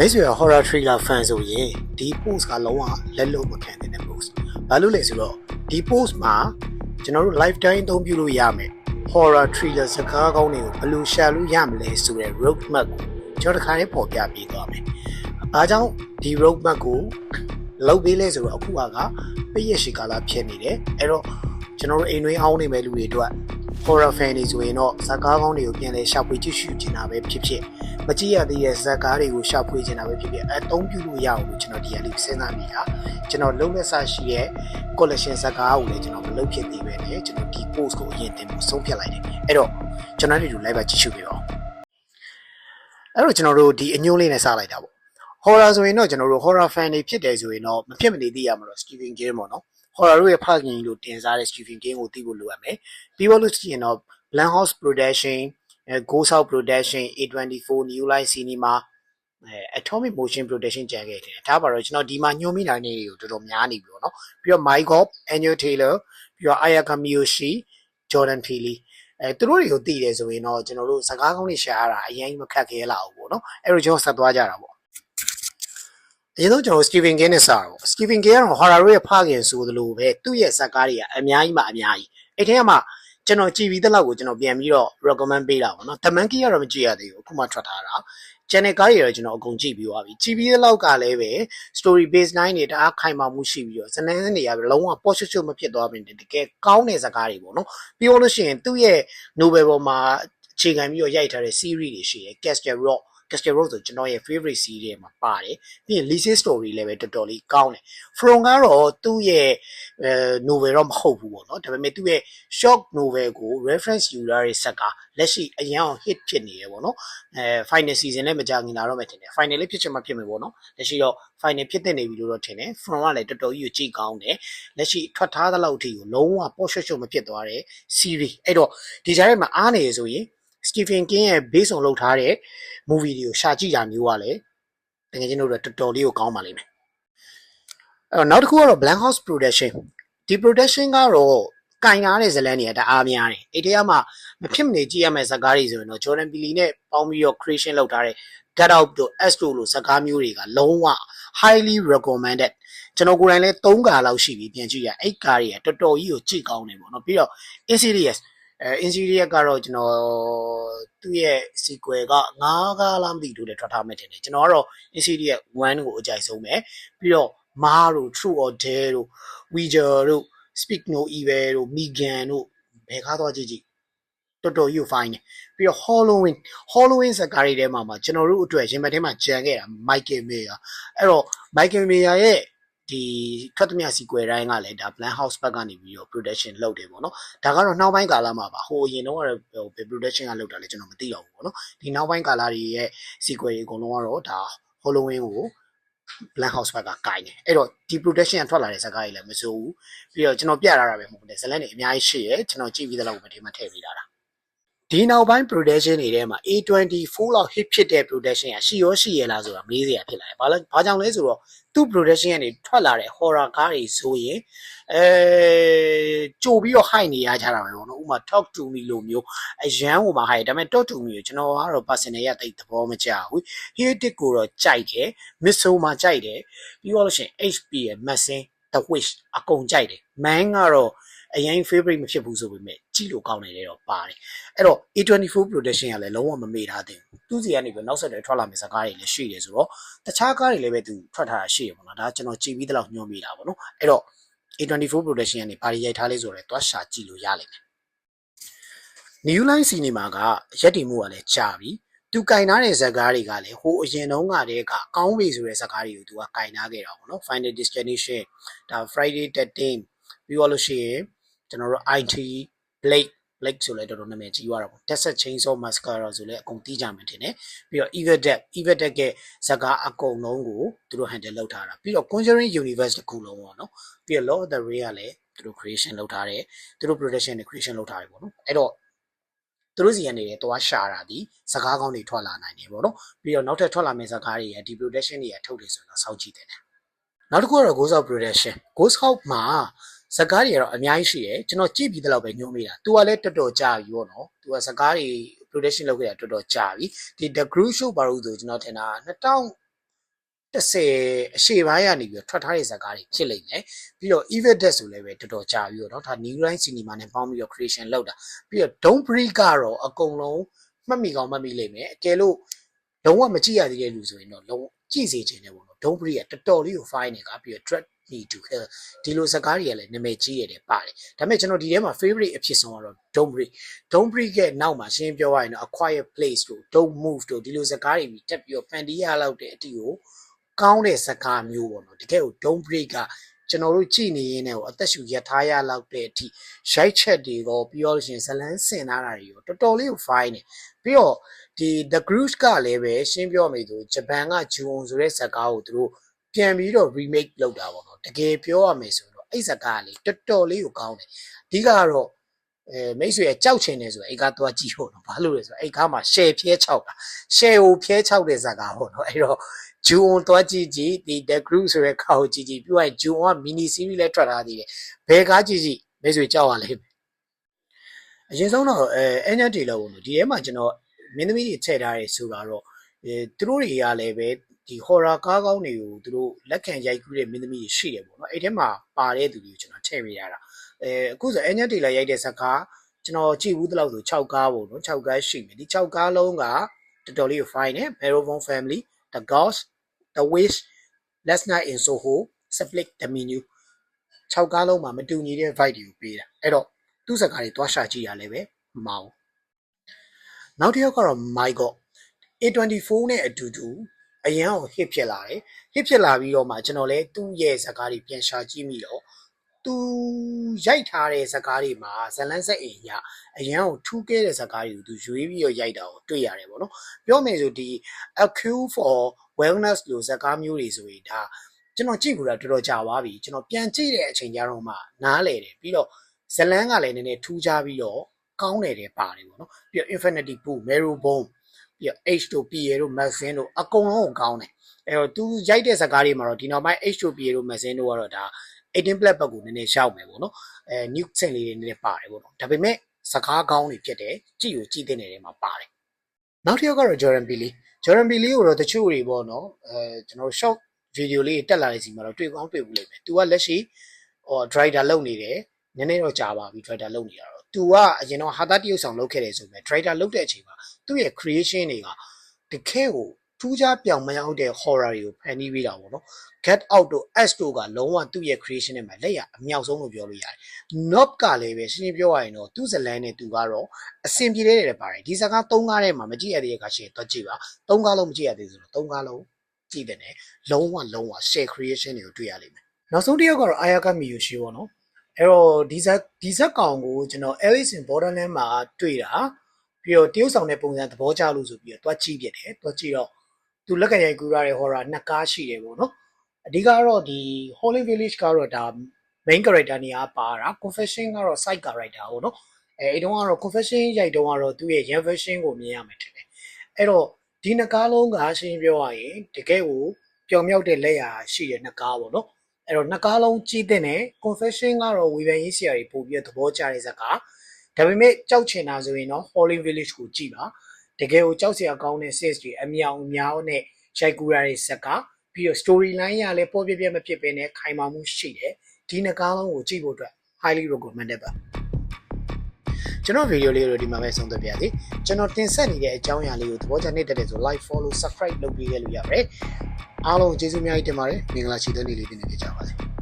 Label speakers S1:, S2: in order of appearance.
S1: မိတ်ဆွေက horror thriller fan ဆိုရင်ဒီ post ကလုံးဝလက်လုံးမခံတဲ့ post ဘာလို့လဲဆိုတော့ဒီ post မှာကျွန်တော်တို့ lifetime အသုံးပြုလို့ရမယ် horror thriller စကားကောင်းတွေကိုဘယ်လိုရှာလို့ရမလဲဆိုတဲ့ road map ကိုကျွန်တော်တခါလေးပေါ်ပြပေးသွားမယ်။အားကြောင့်ဒီ road map ကိုလုပ်ပေးလဲဆိုတော့အခုကပြည့်ရရှိကာလဖြစ်နေတယ်။အဲ့တော့ကျွန်တော်တို့အိမ်တွင်းအောင်းနေမဲ့လူတွေအတွက် horror fan တွေဆိုရင်တော့ဇာတ်ကားကောင်းတွေကိုပြန်လဲရှာဖွေကြည့်ရှုချင်တာပဲဖြစ်ဖြစ်မကြည့်ရသေးတဲ့ဇာတ်ကားတွေကိုရှာဖွေချင်တာပဲဖြစ်ဖြစ်အသုံးပြုလို့ရအောင်လို့ကျွန်တော်ဒီကလေးစဉ်းစားနေတာကျွန်တော်လုံးလက်ဆရှိရဲ့ collection ဇာတ်ကားကိုလည်းကျွန်တော်မလုပ်ဖြစ်သေးပဲနဲ့ကျွန်တော်ဒီ post ကိုအရင်တင်ဖို့ဆုံးဖြတ်လိုက်တယ်အဲ့တော့ကျွန်တော်တို့ဒီ live ပါကြည့်ရှုပြပါဦးအဲ့တော့ကျွန်တော်တို့ဒီအညိုးလေးနဲ့စလိုက်တာပေါ့ horror ဆိုရင်တော့ကျွန်တော်တို့ horror fan တွေဖြစ်တယ်ဆိုရင်တော့မဖြစ်မနေသိရမှာတော့ Stephen King ပေါ့နော် horror တို့ရဲ့ဖခင်လို့တင်စားတဲ့ Stephen King ကိုသိဖို့လိုရမယ်ပြီးတော့လို့ရှိရင်တော့ Bland House Production အဲ Ghost House Production A24 New Line Cinema အဲ Atomic Motion Production ကြံခဲ့တယ်ဒါပါတော့ကျွန်တော်ဒီမှာညွှန်မိနိုင်နေတွေကိုတော်တော်များနေပြီပေါ့နော်ပြီးတော့ Michael Angel Taylor ပြီးတော့ Ayaka Miyoshi Jordan Peele အဲသူတို့တွေကိုသိတယ်ဆိုရင်တော့ကျွန်တော်တို့စကားကောင်းတွေရှာရတာအရင်မခက်ခဲလာဘူးပေါ့နော်အဲ့တော့ကျွန်တော်ဆက်သွားကြတာပေါ့ အရင်ဆုံးကျွန်တော် Stephen King နဲ့စတာပေါ့ Stephen King ကတော့ horror ရဲ့ဖခင်ဆိုသလိုပဲသူ့ရဲ့ဇာတ်ကားတွေကအများကြီးမှအများကြီးအဲ့ထဲမှာကျွန်တော်ကြည်ပြီးတဲ့လောက်ကိုကျွန်တော်ပြန်ပြီးတော့ recommend ပေးတာပေါ့နော်။ The Monkey ကတော့မကြည့်ရသေးဘူးအခုမှထွက်ထားတာ။ channel ကားတွေတော့ကျွန်တော်အကုန်ကြည့်ပြီးသွားပြီ။ကြည့်ပြီးတဲ့လောက်ကလည်းပဲ story base 9တွေတအားခိုင်မာမှုရှိပြီးတော့ဇနန်းတွေရပဲလုံးဝ posh ချွတ်မဖြစ်သွားပြီတကယ်ကောင်းတဲ့ဇာတ်ကားတွေပေါ့နော်။ပြီးလို့ရှိရင်သူ့ရဲ့ novel ပေါ်မှာအခြေခံပြီးတော့ရိုက်ထားတဲ့ series တွေရှိတယ်။ Castle Rock Castle Rock ဆိုကျွန်တော်ရဲ့ favorite series တွေမှာပါတယ်။ပြီးရင် Lisa story လည်းပဲတော်တော်လေးကောင်းတယ်။ From ကတော့သူ့ရဲ့အဲ novel တော့မဟုတ်ဘူးပေါ့နော်။ဒါပေမဲ့သူ့ရဲ့ short novel ကို reference ယူရတဲ့ဇာတ်ကားလက်ရှိအရင်အောင် hit ဖြစ်နေတယ်ပေါ့နော်။အဲ final season နဲ့မကြခင်လာတော့မှထင်တယ်။ final လေးဖြစ်ချင်မှဖြစ်မယ်ပေါ့နော်။လက်ရှိတော့ final ဖြစ်တဲ့နေပြီလို့တော့ထင်တယ်။ From ကလည်းတော်တော်ကြီးကိုကြည့်ကောင်းတယ်။လက်ရှိထွက်ထားတဲ့လောက်အထိကိုလုံးဝ posh ချွတ်မဖြစ်သွားတဲ့ series အဲ့တော့ဒီကြားထဲမှာအားနေရဆိုရင် Stephen King ရဲ့ base on လုပ်ထားတဲ့ movie တွေကိုရှာကြည့်တာမျိုးကလည်းတကယ်ချင်းတို့တော်တော်လေးကိုကောင်းပါလိမ့်မယ်အဲ့တော့နောက်တစ်ခုကတော့ Blank House Production ဒီ production ကတော့ကင်ကားတဲ့ဇလန်းတွေကတအားများတယ်အဲ့တရားမှာမဖြစ်မနေကြည့်ရမယ့်ဇာတ်ကားတွေဆိုရင်တော့ Jordan Peele နဲ့ပေါင်းပြီးတော့ creation လုပ်ထားတဲ့ Get Out တို့ S တို့လိုဇာတ်ကားမျိုးတွေကလုံးဝ highly recommended ကျွန်တော်ကိုယ်တိုင်လည်း3ကားလောက်ရှိပြီပြန်ကြည့်ရအဲ့ကားတွေကတော်တော်ကြီးကိုကြည့်ကောင်းတယ်ပေါ့နော်ပြီးတော့ Insidious အဲ Insidious ကတော့ကျွန်တော်သူ့ရဲ့ sequel က9ကားလားမသိဘူးလေထွက်ထားမှတင်တယ်ကျွန်တော်ကတော့ Insidious 1ကိုအကြိုက်ဆုံးပဲပြီးတော့ Ma တို့ True or Dare တို့ Ouija တို့ Speak No Evil တို့ Megan တို့ဘယ်ကားသွားကြည့်ကြည့်တော်တော်ကြီးကို fine တယ်ပြီးတော့ Halloween Halloween ဇာတ်ကားတွေထဲမှာမှာကျွန်တော်တို့အတွက်ရင်ဘတ်ထဲမှာကြံခဲ့တာ Michael Mayer အဲ့တော့ Michael Mayer ရဲ့ ဒီထွက်သမျှ sequel တိုင်းကလည်းဒါ Bland House ဘက်ကနေပြီးတော့ production လုပ်တယ်ပေါ့နော်ဒါကတော့နောက်ပိုင်းကာလမှာပါဟိုအရင်တော့ဟိုဘယ် production ကလုပ်တာလဲကျွန်တော်မသိတော့ဘူးပေါ့နော်ဒီနောက်ပိုင်းကာလတွေရဲ့ sequel တွေအကုန်လုံးကတော့ဒါ Halloween ကို Black House ဘက်ကကင်တယ်အဲ့တော့ဒီ production ကထွက်လာတဲ့ဇာတ်ကားတွေလည်းမစိုးဘူးပြီးတော့ကျွန်တော်ပြထားတာပဲမဟုတ်ဘူးဇလန်တွေအများကြီးရှိရဲကျွန်တော်ကြည့်ပြီးတဲ့လောက်ပဲဒီမှာထည့်ပေးတာ ဒီနောက်ပိုင်း production တွေထဲမှာ A24 လောက် hit ဖြစ်တဲ့ production ကရှိရောရှိရလားဆိုတာမေးစရာဖြစ်လာတယ်။ဘာလဲဘာကြောင့်လဲဆိုတော့သူ့ production ကနေထွက်လာတဲ့ horror ကားတွေဆိုရင်အဲကြိုပြီးတော့ high နေရကြတာပဲပေါ့နော်။ဥပမာ talk to me လိုမျိုးအရန်ဟိုမှာ high ဒါပေမဲ့ talk to me ကိုကျွန်တော်ကတော့ personal ရတိတ်သဘောမကျဘူး။ hit တစ်ကိုတော့ကြိုက်တယ်။ miss မှာကြိုက်တယ်။ပြီးတော့လို့ရှိရင် HP ရဲ့ massing the wish အကုန်ကြိုက်တယ်။ man ကတော့ အရင် favorite မဖြစ်ဘူးဆိုပေမဲ့ကြည့်လို့ကောင်းတယ်လေတော့ပါတယ်အဲ့တော့ A24 production ကလည်းလုံးဝမမေ့ထားသေးဘူးသူစီကနေပြီးနောက်ဆက်တွဲထွက်လာမယ့်ဇာတ်ကားတွေလည်းရှိတယ်ဆိုတော့တခြားကားတွေလည်းပဲသူထွက်ထားတာရှိရပေါ့နော်ဒါကျွန်တော်ကြည့်ပြီးတဲ့လောက်ညွှန်မိတာပေါ့နော်အဲ့တော့ A24 production ကနေဘာတွေရိုက်ထားလဲဆိုတော့တွားရှာကြည့်လို့ရလိမ့်မယ် New Line Cinema ကရက်တည်မှုကလည်းကြာပြီသူကင်ထားတဲ့ဇာတ်ကားတွေကလည်းဟိုအရင်တုန်းကတည်းကကောင်းပြီဆိုတဲ့ဇာတ်ကားတွေကိုသူကကင်ထားခဲ့တာပေါ့နော် Final Destination ဒါ Friday 13ပြီးတော့လို့ရှိရင် ကျွန်တော်တို့ IT Blake Blake ဆိုလဲတော်တော်နာမည်ကြီးသွားတာပေါ့ Desert Chainsaw Massacre ဆိုလဲအကုန်တီးကြမှတင်တယ်ပြီးတော့ Evil Dead Evil Dead ကဇာတ်ကားအကုန်လုံးကိုသူတို့ handle လုပ်ထားတာပြီးတော့ Conjuring Universe တစ်ခုလုံးပေါ့နော်ပြီးတော့ Lord of the Rings ကလည်းသူတို့ creation လုပ်ထားတယ်သူတို့ production နဲ့ creation လုပ်ထားတယ်ပေါ့နော်အဲ့တော့သူတို့စီကနေလည်းသွားရှာတာဒီစကားကောင်းတွေထွက်လာနိုင်တယ်ပေါ့နော်ပြီးတော့နောက်ထပ်ထွက်လာမယ့်စကားတွေရဲ့ဒီ production တွေရထုတ်တယ်ဆိုတော့စောင့်ကြည့်တယ်နောက်တစ်ခုကတော့ Ghost of Production Ghost House မှာ ဇကားတွေကတော့အများကြီးရှိတယ်ကျွန်တော်ကြည့်ပြီးတဲ့လောက်ပဲညွှန်မိတာ။ तू ကလည်းတော်တော်ကြာပြီပေါ့နော်။ तू ကဇကားတွေ production လုပ်ခဲ့တာတော်တော်ကြာပြီ။ဒီ The Cruise Show ဘာလို့ဆိုကျွန်တော်ထင်တာ2000 30အရှေ့ပိုင်းကနေပြီးတော့ထွက်ထားတဲ့ဇာတ်ကားတွေဖြစ်လိမ့်မယ်ပြီးတော့ Evil Dead ဆိုလည်းပဲတော်တော်ကြာပြီးတော့เนาะဒါ New Line Cinema နဲ့ပေါင်းပြီးတော့ creation လုပ်တာပြီးတော့ Don't Break ကတော့အကုန်လုံးမှတ်မိကောင်းမှတ်မိလိမ့်မယ်အကယ်လို့လုံးဝမကြည့်ရသေးတဲ့လူဆိုရင်တော့လုံးဝကြည့်စေချင်တယ်ပေါ့နော် Don't Break ကတော်တော်လေးကို fine နေကပြီးတော့ Dread Me to Hell ဒီလိုဇာတ်ကားတွေကလည်းနာမည်ကြီးရတယ်ပါတယ်ဒါပေမဲ့ကျွန်တော်ဒီထဲမှာ favorite အဖြစ်ဆုံးကတော့ Don't Break Don't Break ရဲ့နောက်မှာရှင်းပြောရရင်တော့ A Quiet Place တို့ Don't Move တို့ဒီလိုဇာတ်ကားတွေပြီးတက်ပြီးတော့ဖန်တီးရလောက်တဲ့အတီကိုကောင်းတဲ့ဇာတ်ကားမျိုးပေါ့နော်တကယ်ကို Don't Break ကကျွန်တော်တို့ကြည်နေရင်းနဲ့ကိုအသက်ရှူရထားရလောက်တဲ့အထိရိုက်ချက်တွေရောပြီးတော့လို့ရှိရင်ဇလန်းစင်ထားတာတွေရောတော်တော်လေးကို fine နေပြီးတော့ဒီ The Cruise ကလည်းပဲရှင်းပြောမယ်ဆိုဂျပန်ကဂျူအွန်ဆိုတဲ့ဇာတ်ကားကိုသူတို့ ပြန်ပြီးတော့ remake လုပ်တာပေါ့နော်တကယ်ပြောရမယ်ဆိုတော့အဲ့ဇာတ်ကားကလေတော်တော်လေးကိုကောင်းတယ်အဓိကကတော့အဲမိတ်ဆွေကကြောက်ချင်တယ်ဆိုရင်အဲ့ကားသွားကြည့်ဖို့နော်ဘာလို့လဲဆိုတော့အဲ့ကားမှာ share ဖြဲချောက်တာ share ကိုဖြဲချောက်တဲ့ဇာတ်ကားပေါ့နော်အဲ့တော့ဂျူအွန်သွားကြည့်ကြည့်ဒီ The Cruise ဆိုတဲ့ကားကိုကြည့်ကြည့်ပြီးတော့ဂျူအွန်က mini series လည်းထွက်ထားသေးတယ်ဘယ်ကားကြည့်ကြည့်မိတ်ဆွေကြောက်ရလိမ့်မယ်အရင်ဆုံးတော့အဲ NHD လောက်ပေါ့နော်ဒီထဲမှာကျွန်တော်မင်းသမီးတွေထည့်ထားရဲဆိုတာတော့အဲသူတို့တွေကလည်းပဲ ဒီ horror ကားကောင်းတွေကိုသူတို့လက်ခံရိုက်ကူးတဲ့မင်းသမီးတွေရှိတယ်ပေါ့နော်အဲ့ထဲမှာပါတဲ့သူတွေကိုကျွန်တော်ထည့်ပေးရတာအဲအခုဆို NHD လောက်ရိုက်တဲ့ဇာတ်ကားကျွန်တော်ကြည့်ဘူးတလောက်ဆို6ကားပေါ့နော်6ကားရှိမယ်ဒီ6ကားလုံးကတော်တော်လေးကို fine နဲ့ Merovon Family The Ghost The Wish Last Night in Soho Split the Menu 6ကားလုံးမှာမတူညီတဲ့ vibe တွေကိုပေးတာအဲ့တော့သူ့စကားတွေတွားရှာကြည့်ရလဲပဲမမအောင်နောက်တစ်ယောက်ကတော့ Michael A24 နဲ့အတူတူ အရန်ကို hit ဖြစ်လာတယ် hit ဖြစ်လာပြီးတော့မှကျွန်တော်လည်းသူ့ရဲ့စကားတွေပြန်ရှာကြည့်မိတော့သူရိုက်ထားတဲ့ဇာတ်ကားတွေမှာဇလန်းဆက်အိမ်ရအရန်ကိုထူးကဲတဲ့ဇာတ်ကားတွေကိုသူရွေးပြီးတော့ရိုက်တာကိုတွေ့ရတယ်ပေါ့နော်ပြောမယ်ဆိုဒီ a queue for wellness လို့ဇာတ်ကားမျိုးတွေဆိုရင်ဒါကျွန်တော်ကြည့်ကြတာတော်တော်ကြာသွားပြီကျွန်တော်ပြန်ကြည့်တဲ့အချိန်ကျတော့မှနားလေတယ်ပြီးတော့ဇလန်းကလည်းနည်းနည်းထူးခြားပြီးတော့ကောင်းတယ်တယ်ပါတယ်ပေါ့နော်ပြီးတော့ infinity pool marrow bone ပြီးတော့ H တို့ PA တို့ Maxin တို့အကုန်လုံးကိုကောင်းတယ်အဲ့တော့ तू ရိုက်တဲ့ဇာတ်ကားတွေမှာတော့ဒီနောက်ပိုင်း H တို့ PA တို့ Maxin တို့ကတော့ဒါ18 plat ဘက်ကိုနည်းနည်းရှောက်မယ်ပေါ့နော်အဲ new စင်လေးတွေနည်းနည်းပါတယ်ပေါ့နော်ဒါပေမဲ့စကားကောင်းတွေဖြစ်တယ်ကြည့်ကိုကြည့်တဲ့နေရာမှာပါတယ်နောက်တစ်ယောက်ကတော့ Jordan Billy Jordan Billy ကိုတော့တချို့တွေပေါ့နော်အဲကျွန်တော် short video လေးတက်လာတဲ့စီမှာတော့တွေ့ကောင်းတွေ့ဘူးလိမ့်မယ် तू ကလက်ရှိဟော driver လုပ်နေတယ်နည်းနည်းတော့ကြာပါပြီ driver လုပ်နေတာတော့ तू ကအရင်တော့ဟာတာတရုပ်ဆောင်လုပ်ခဲ့တယ်ဆိုပေမဲ့ driver လုပ်တဲ့အချိန်မှာသူ့ရဲ့ creation တွေကတကယ်ကိုထူးခြားပြောင်မရောက်တဲ့ horror တွေကိုဖန်တီးပေးတာပေါ့နော် get out တို့ s တို့ကလုံးဝသူ့ရဲ့ creation နဲ့မှာလက်ရအမြောက်ဆုံးလို့ပြောလို့ရတယ် knob ကလည်းပဲရှင်းရှင်းပြောရရင်တော့သူ့ဇလန်းနဲ့သူကတော့အဆင်ပြေတဲ့တယ်ပါတယ်ဒီစကား၃ကားထဲမှာမကြည့်ရသေးတဲ့အခါရှိရင်တော့ကြည့်ပါ၃ကားလုံးမကြည့်ရသေးဆိုတော့၃ကားလုံးကြည့်တယ်နဲ့လုံးဝလုံးဝ share creation တွေကိုတွေ့ရလိမ့်မယ်နောက်ဆုံးတစ်ယောက်ကတော့ Ayaka Miyoshi ပေါ့နော် အဲ့တော့ဒီဇက်ဒီဇက်ကောင်ကိုကျွန်တော် Alice in Borderland မှာတွေ့တာပြီးတော့တရုတ်ဆောင်တဲ့ပုံစံသဘောကျလို့ဆိုပြီးတော့တွားကြည့်ပြတယ်တွားကြည့်တော့သူလက်ကရိုက်ကူရတဲ့ horror နှစ်ကားရှိတယ်ပေါ့နော်အဓိကတော့ဒီ Holy Village ကတော့ဒါ main character နေရာပါတာ confession ကတော့ side character ပေါ့နော်အဲအဲ့တုန်းကတော့ confession ရိုက်တုန်းကတော့သူ့ရဲ့ yan version ကိုမြင်ရမယ်ထင်တယ်အဲ့တော့ဒီနှစ်ကားလုံးကရှင်းပြောရရင်တကယ်ကိုပျောင်မြောက်တဲ့လက်ရာရှိတဲ့နှစ်ကားပေါ့နော် အဲ့တော့နှစ်ကားလုံးကြည့်တဲ့နဲ့ confession ကတော့ဝေဖန်ရေးဆရာတွေပို့ပြီးသဘောကျတဲ့ဇာတ်ကားဒါပေမဲ့ကြောက်ချင်တာဆိုရင်တော့ Holy Village ကိုကြည့်ပါတကယ်ကိုကြောက်စရာကောင်းတဲ့ sets တွေအမြောင်အများနဲ့ရိုက်ကူရတဲ့ဇာတ်ကားပြီးတော့ story line ရလည်းပေါ်ပြပြမဖြစ်ပဲနဲ့ခိုင်မာမှုရှိတယ်ဒီနှစ်ကားလုံးကိုကြည့်ဖို့အတွက် highly recommended ပါ ကျွန်တော်ဗီဒီယိုလေးတို့ဒီမှာပဲဆုံးသက်ပြစီကျွန်တော်တင်ဆက်နေတဲ့အကြောင်းအရာလေးကိုသဘောကျနေတဲ့တဲ့ဆို like follow subscribe လုပ်ပေးရလို့ရပါတယ်အားလုံးကျေးဇူးအများကြီးတင်ပါတယ်မင်္ဂလာရှိတဲ့နေ့လေးတင်နေကြပါစေ